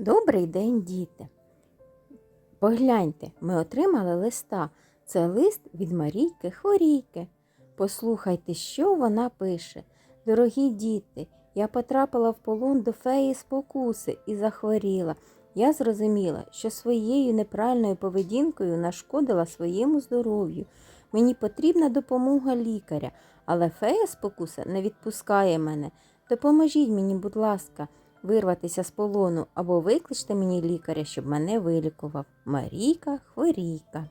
Добрий день, діти. Погляньте, ми отримали листа. Це лист від Марійки Хворійки. Послухайте, що вона пише. Дорогі діти, я потрапила в полон до феї спокуси і захворіла. Я зрозуміла, що своєю неправильною поведінкою нашкодила своєму здоров'ю. Мені потрібна допомога лікаря, але фея спокуса не відпускає мене. Допоможіть мені, будь ласка, вирватися з полону або викличте мені лікаря, щоб мене вилікував. Марійка хворійка.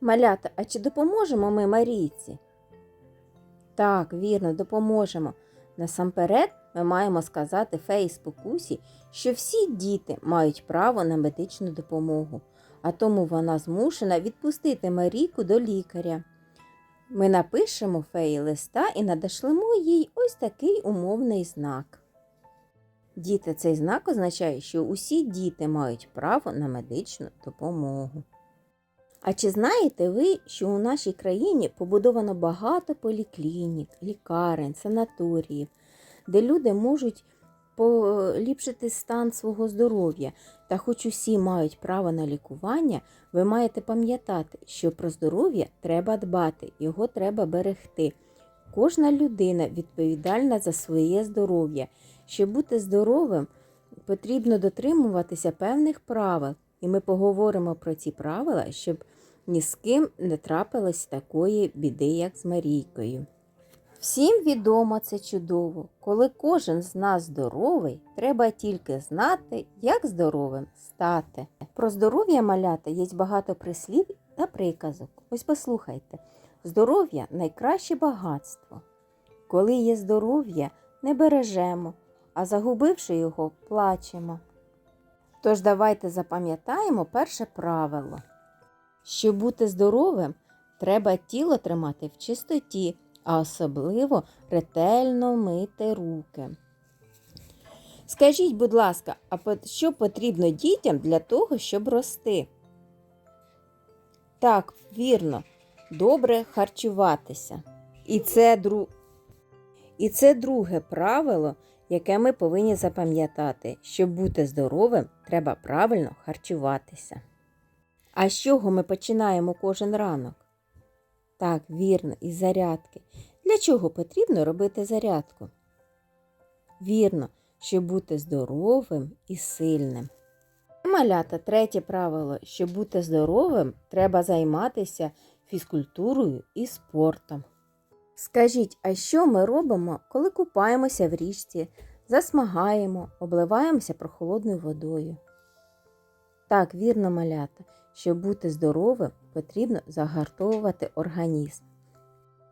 Малята, а чи допоможемо ми Марійці? Так, вірно, допоможемо. Насамперед ми маємо сказати феї спокусі, що всі діти мають право на медичну допомогу, а тому вона змушена відпустити Марійку до лікаря. Ми напишемо феї листа і надошлемо їй ось такий умовний знак. Діти, цей знак означає, що усі діти мають право на медичну допомогу. А чи знаєте ви, що у нашій країні побудовано багато поліклінік, лікарень, санаторіїв, де люди можуть поліпшити стан свого здоров'я? Та хоч усі мають право на лікування, ви маєте пам'ятати, що про здоров'я треба дбати, його треба берегти. Кожна людина відповідальна за своє здоров'я. Щоб бути здоровим, потрібно дотримуватися певних правил, і ми поговоримо про ці правила, щоб ні з ким не трапилось такої біди, як з Марійкою. Всім відомо це чудово. Коли кожен з нас здоровий, треба тільки знати, як здоровим стати. Про здоров'я малята є багато прислів та приказок. Ось послухайте: здоров'я найкраще багатство. Коли є здоров'я, не бережемо, а загубивши його, плачемо. Тож давайте запам'ятаємо перше правило. Щоб бути здоровим, треба тіло тримати в чистоті, а особливо ретельно мити руки. Скажіть, будь ласка, а що потрібно дітям для того, щоб рости? Так, вірно, добре харчуватися. І це, дру... І це друге правило, яке ми повинні запам'ятати. Щоб бути здоровим, треба правильно харчуватися. А з чого ми починаємо кожен ранок? Так, вірно, із зарядки. Для чого потрібно робити зарядку? Вірно, щоб бути здоровим і сильним. Малята, третє правило. Щоб бути здоровим, треба займатися фізкультурою і спортом. Скажіть, а що ми робимо, коли купаємося в річці, засмагаємо, обливаємося прохолодною водою? Так, вірно, малята, щоб бути здоровим, потрібно загартовувати організм.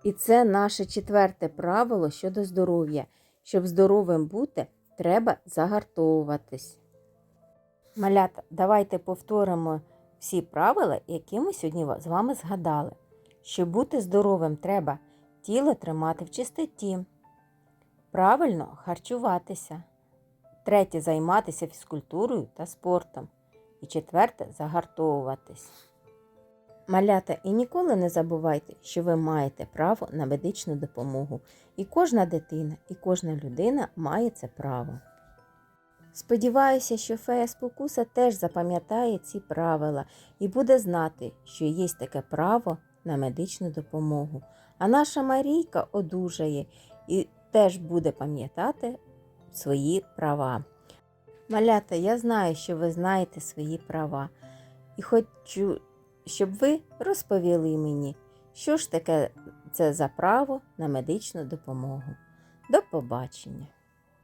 І це наше четверте правило щодо здоров'я. Щоб здоровим бути, треба загартовуватись. Малята, давайте повторимо всі правила, які ми сьогодні з вами згадали. Щоб бути здоровим, треба тіло тримати в чистоті, правильно харчуватися. Третє займатися фізкультурою та спортом. І четверте загартовуватись. Малята, і ніколи не забувайте, що ви маєте право на медичну допомогу. І кожна дитина, і кожна людина має це право. Сподіваюся, що фея спокуса теж запам'ятає ці правила і буде знати, що є таке право на медичну допомогу. А наша Марійка одужає і теж буде пам'ятати свої права. Малята, я знаю, що ви знаєте свої права, і хочу, щоб ви розповіли мені, що ж таке це за право на медичну допомогу. До побачення!